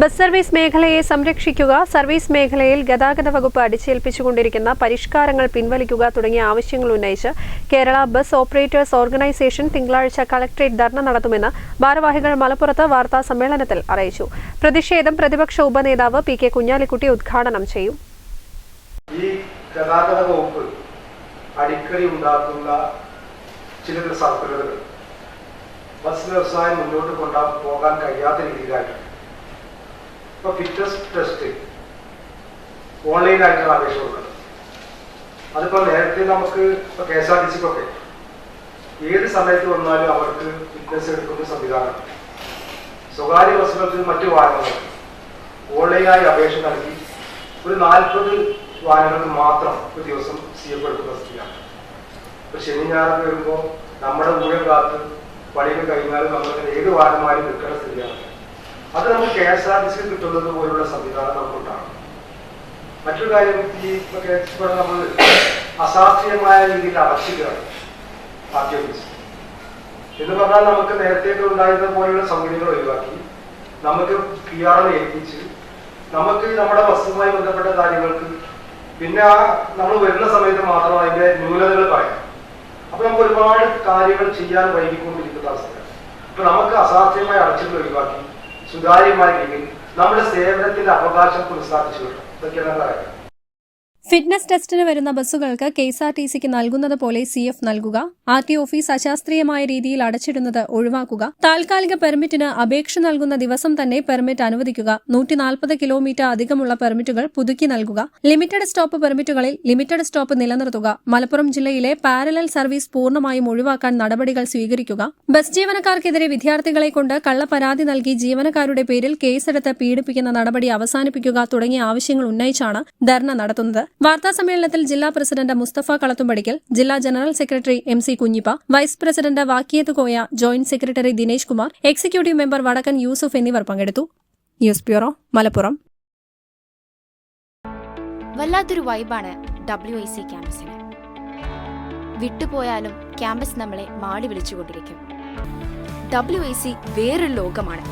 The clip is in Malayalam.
ബസ് സർവീസ് മേഖലയെ സംരക്ഷിക്കുക സർവീസ് മേഖലയിൽ ഗതാഗത വകുപ്പ് അടിച്ചേൽപ്പിച്ചുകൊണ്ടിരിക്കുന്ന പരിഷ്കാരങ്ങൾ പിൻവലിക്കുക തുടങ്ങിയ ആവശ്യങ്ങൾ ഉന്നയിച്ച് കേരള ബസ് ഓപ്പറേറ്റേഴ്സ് ഓർഗനൈസേഷൻ തിങ്കളാഴ്ച കളക്ടറേറ്റ് ധർണ നടത്തുമെന്ന് ഭാരവാഹികൾ മലപ്പുറത്ത് വാർത്താ സമ്മേളനത്തിൽ അറിയിച്ചു. പ്രതിഷേധം പ്രതിപക്ഷ ഉപനേതാവ് പി കെ കുഞ്ഞാലിക്കുട്ടി ഉദ്ഘാടനം ചെയ്യും. ഈ ഗതാഗത വകുപ്പ് അടിക്കടി ഉണ്ടാക്കുന്ന ചില ബസ് വ്യവസായം മുന്നോട്ട് കൊണ്ടാ പോകാൻ കഴിയാത്ത രീതിയിലായിട്ട് ഇപ്പൊ ഫിറ്റ്നസ് ടെസ്റ്റ് ഓൺലൈനായിട്ടുള്ള അപേക്ഷ കൊടുക്കുന്നത് അതിപ്പോ നേരത്തെ നമുക്ക് ഇപ്പൊ കെ എസ് ആർ ടി സിക്കൊക്കെ ഏത് സമയത്ത് വന്നാലും അവർക്ക് ഫിറ്റ്നസ് എടുക്കുന്ന സംവിധാനം. സ്വകാര്യ ബസ്സുകൾക്ക് മറ്റു വാഹനങ്ങൾക്ക് ഓൺലൈനായി അപേക്ഷ നൽകി ഒരു നാൽപ്പത് വാഹനങ്ങൾക്ക് മാത്രം ഒരു ദിവസം സി എഫ് എടുക്കുന്ന സ്ഥിതിയാണ്. ഇപ്പൊ ശനി ഞായറൊക്കെ വരുമ്പോൾ നമ്മുടെ കൂടെ കാത്ത് പണിയൊക്കെ കഴിഞ്ഞാലും നമ്മൾ ഏത് വാഹനമായും നിൽക്കേണ്ട സ്ഥിതിയാണ്. അത് നമുക്ക് K S R T C കിട്ടുന്നത് പോലുള്ള സംവിധാനം നമുക്കുണ്ടാകും മറ്റൊരു കാര്യം ഈ ആർ നമ്മൾ അശാസ്ത്രീയമായ രീതിയിൽ അടച്ചുകയാണ് പാർട്ടി ഓഫീസ് എന്ന് പറഞ്ഞാൽ നമുക്ക് നേരത്തെ ഉണ്ടായിരുന്ന പോലെയുള്ള സംഗതികൾ ഒഴിവാക്കി നമുക്ക് പി ആർ ഏൽപ്പിച്ച് നമുക്ക് നമ്മുടെ വസ്തുവുമായി ബന്ധപ്പെട്ട കാര്യങ്ങൾക്ക് പിന്നെ ആ നമ്മൾ വരുന്ന സമയത്ത് മാത്രം അതിന്റെ ന്യൂനതകൾ പറയാം. അപ്പൊ നമുക്ക് ഒരുപാട് കാര്യങ്ങൾ ചെയ്യാൻ വൈകിക്കൊണ്ടിരിക്കുന്ന അവസ്ഥയാണ്. അപ്പൊ നമുക്ക് അസാധ്യമായ അടച്ചിൽ ഒഴിവാക്കി സുതാര്യമായ രീതിയിൽ നമ്മുടെ സേവനത്തിന്റെ അവകാശം പുനഃസ്ഥാപിച്ചു. കിട്ടും ഇതൊക്കെയാണ് കാര്യം ഫിറ്റ്നസ് ടെസ്റ്റിന് വരുന്ന ബസ്സുകൾക്ക് കെ എസ് ആർ ടി സിക്ക് നൽകുന്നത് പോലെ സി എഫ് നൽകുക ആർ ടി ഓഫീസ് അശാസ്ത്രീയമായ രീതിയിൽ അടച്ചിടുന്നത് ഒഴിവാക്കുക താൽക്കാലിക പെർമിറ്റിന് അപേക്ഷ നൽകുന്ന ദിവസം തന്നെ പെർമിറ്റ് അനുവദിക്കുക നൂറ്റി നാൽപ്പത് കിലോമീറ്റർ അധികമുള്ള പെർമിറ്റുകൾ പുതുക്കി നൽകുക ലിമിറ്റഡ് സ്റ്റോപ്പ് പെർമിറ്റുകളിൽ ലിമിറ്റഡ് സ്റ്റോപ്പ് നിലനിർത്തുക മലപ്പുറം ജില്ലയിലെ പാരലൽ സർവീസ് പൂർണമായും ഒഴിവാക്കാൻ നടപടികൾ സ്വീകരിക്കുക ബസ് ജീവനക്കാർക്കെതിരെ വിദ്യാർത്ഥികളെ കൊണ്ട് കള്ളപ്പരാതി നൽകി ജീവനക്കാരുടെ പേരിൽ കേസെടുത്ത് പീഡിപ്പിക്കുന്ന നടപടി അവസാനിപ്പിക്കുക തുടങ്ങിയ ആവശ്യങ്ങൾ ഉന്നയിച്ചാണ് ധർണ നടത്തുന്നത്. വാർത്താ സമ്മേളനത്തിൽ ജില്ലാ പ്രസിഡന്റ് മുസ്തഫ കളത്തുംപടിക്കൽ ജില്ലാ general secretary M C Kunhippa vice president Vakkiyath Koya joint secretary Dinesh Kumar executive member Vadakkan Yusuf എന്നിവർ പങ്കെടുത്തു. News bureau Malappuram. വല്ലാത്തൊരു വൈബാണ് ഡബ്ല്യു ഐ സി ക്യാമ്പസിന്. വിട്ടുപോയാലും ക്യാമ്പസ് നമ്മളെ മാടി വിളിച്ചുകൊണ്ടിരിക്കും. ഡബ്ല്യു ഐ സി വേറൊരു ലോകമാണ്.